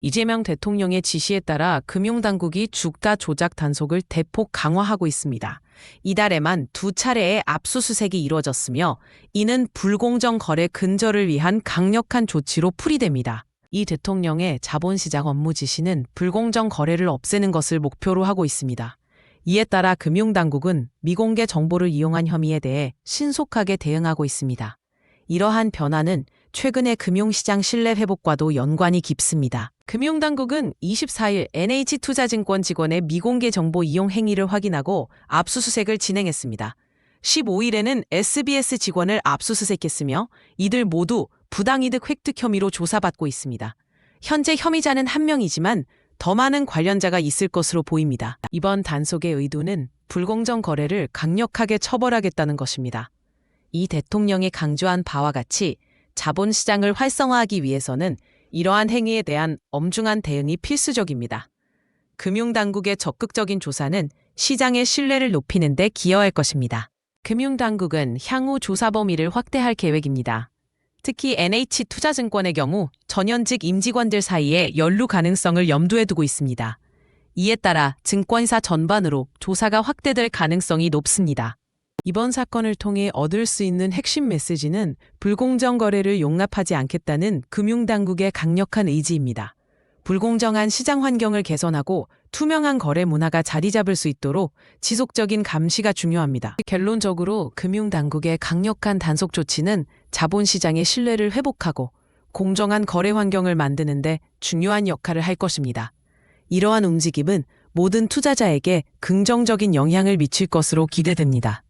이재명 대통령의 지시에 따라 금융당국이 주가 조작 단속을 대폭 강화하고 있습니다. 이달에만 두 차례의 압수수색이 이루어졌으며 이는 불공정 거래 근절을 위한 강력한 조치로 풀이됩니다. 이 대통령의 자본시장 업무 지시는 불공정 거래를 없애는 것을 목표로 하고 있습니다. 이에 따라 금융당국은 미공개 정보를 이용한 혐의에 대해 신속하게 대응하고 있습니다. 이러한 변화는 최근의 금융시장 신뢰 회복과도 연관이 깊습니다. 금융당국은 24일 NH투자증권 직원의 미공개 정보 이용 행위를 확인하고 압수수색을 진행했습니다. 15일에는 SBS 직원을 압수수색했으며 이들 모두 부당이득 획득 혐의로 조사받고 있습니다. 현재 혐의자는 한 명이지만 더 많은 관련자가 있을 것으로 보입니다. 이번 단속의 의도는 불공정 거래를 강력하게 처벌하겠다는 것입니다. 이 대통령이 강조한 바와 같이 자본시장을 활성화하기 위해서는 이러한 행위에 대한 엄중한 대응이 필수적입니다. 금융당국의 적극적인 조사는 시장의 신뢰를 높이는 데 기여할 것입니다. 금융당국은 향후 조사 범위를 확대할 계획입니다. 특히 NH투자증권의 경우 전현직 임직원들 사이에 연루 가능성을 염두에 두고 있습니다. 이에 따라 증권사 전반으로 조사가 확대될 가능성이 높습니다. 이번 사건을 통해 얻을 수 있는 핵심 메시지는 불공정 거래를 용납하지 않겠다는 금융당국의 강력한 의지입니다. 불공정한 시장 환경을 개선하고 투명한 거래 문화가 자리 잡을 수 있도록 지속적인 감시가 중요합니다. 결론적으로 금융당국의 강력한 단속 조치는 자본시장의 신뢰를 회복하고 공정한 거래 환경을 만드는데 중요한 역할을 할 것입니다. 이러한 움직임은 모든 투자자에게 긍정적인 영향을 미칠 것으로 기대됩니다.